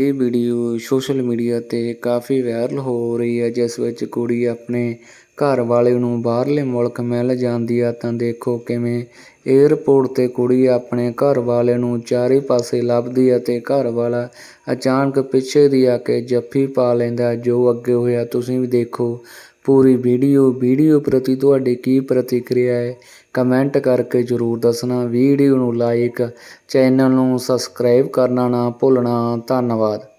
ਇਹ video social media ਤੇ ਕਾਫੀ viral ਹੋ ਰਹੀ ਹੈ, ਜਿਸ ਵਿੱਚ ਕੁੜੀ ਆਪਣੇ ਘਰ ਵਾਲੇ ਨੂੰ ਬਾਹਰਲੇ ਮੁਲਕ ਮਿਲ ਜਾਂਦੀ ਆ। ਤਾਂ ਦੇਖੋ ਕਿਵੇਂ ਏਅਰਪੋਰਟ ਤੇ ਕੁੜੀ ਆਪਣੇ ਘਰ ਵਾਲੇ ਨੂੰ ਚਾਰੇ ਪਾਸੇ ਲੱਭਦੀ ਆ ਤੇ ਘਰ ਵਾਲਾ ਅਚਾਨਕ ਪਿੱਛੇ ਦੀ ਆ ਕੇ ਜੱਫੀ ਪਾ ਲੈਂਦਾ, ਜੋ ਅੱਗੇ ਹੋਇਆ ਤੁਸੀਂ ਵੀ ਦੇਖੋ। ਪੂਰੀ ਵੀਡੀਓ ਵੀਡੀਓ ਪ੍ਰਤੀ ਤੁਹਾਡੀ ਕੀ ਪ੍ਰਤੀਕਿਰਿਆ ਹੈ? ਕਮੈਂਟ ਕਰਕੇ ਜ਼ਰੂਰ ਦੱਸਣਾ। ਵੀਡੀਓ ਨੂੰ ਲਾਈਕ ਚੈਨਲ ਨੂੰ ਸਬਸਕ੍ਰਾਈਬ ਕਰਨਾ ਨਾ ਭੁੱਲਣਾ। ਧੰਨਵਾਦ।